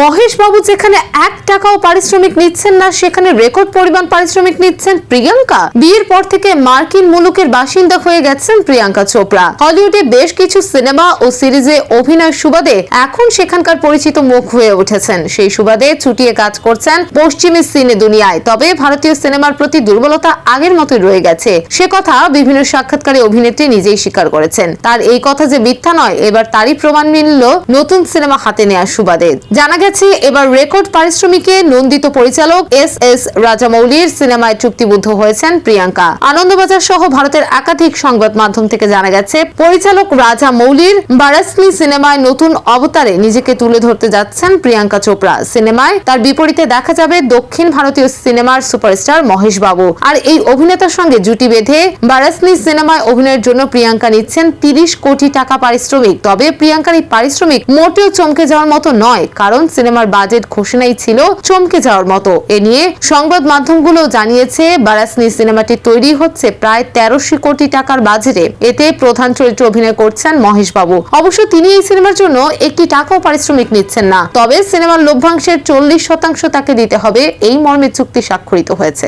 মহেশ বাবু যেখানে এক টাকাও পারিশ্রমিক নিচ্ছেন না, সেখানে রেকর্ড পরিমাণ পারিশ্রমিক নিচ্ছেন প্রিয়াঙ্কা। বিয়ের পর থেকে মার্কিন মুলুকের বাসিন্দা হয়ে গেছেন প্রিয়াঙ্কা চোপড়া। হলিউডে বেশ কিছু সিনেমা ও সিরিজে অভিনয় সুবাদে এখন সেখানকার পরিচিত মুখ হয়ে উঠেছেন। সেই সুবাদে ছুটিয়ে কাজ করছেন পশ্চিমী সিনে দুনিয়ায়। তবে ভারতীয় সিনেমার প্রতি দুর্বলতা আগের মতোই রয়ে গেছে। সে কথা বিভিন্ন সাক্ষাৎকারে অভিনেত্রী নিজেই স্বীকার করেছেন। তার এই কথা যে মিথ্যা নয়, এবার তারই প্রমাণ মিলল নতুন সিনেমা হাতে নেওয়ার সুবাদে। জানা গেছে, এবার রেকর্ড পারিশ্রমিকে নন্দিত পরিচালক এস এস রাজামৌলির সিনেমায় চুক্তিবদ্ধ হয়েছেন প্রিয়াঙ্কা। আনন্দবাজার সহ ভারতের একাধিক সংবাদ মাধ্যম থেকে জানা গেছে, পরিচালক রাজা মৌলির বারাসনি সিনেমায় নতুন অবতারে নিজেকে তুলে ধরতে যাচ্ছেন প্রিয়াঙ্কা চোপড়া। সিনেমায় তার বিপরীতে দেখা যাবে দক্ষিণ ভারতীয় সিনেমার সুপারস্টার মহেশ বাবু আর এই অভিনেতার সঙ্গে জুটি বেঁধে বারাসনি সিনেমায় অভিনয়ের জন্য প্রিয়াঙ্কা নিচ্ছেন তিরিশ কোটি টাকা পারিশ্রমিক। তবে প্রিয়াঙ্কার এই পারিশ্রমিক মোটেও চমকে যাওয়ার মতো নয় কারণ সিনেমার বাজেট ঘোষণাই ছিল চমকে যাওয়ার মতো। এ নিয়ে সংবাদ মাধ্যমগুলো জানিয়েছে, বারাসনি সিনেমাটি তৈরি হচ্ছে প্রায় তেরোশো কোটি টাকার বাজেটে। এতে প্রধান চরিত্রে অভিনয় করছেন মহেশ বাবু অবশ্য তিনি এই সিনেমার জন্য একটি টাকাও পারিশ্রমিক নিচ্ছেন না। তবে সিনেমার লভ্যাংশের চল্লিশ শতাংশ তাকে দিতে হবে, এই মর্মে চুক্তি স্বাক্ষরিত হয়েছে।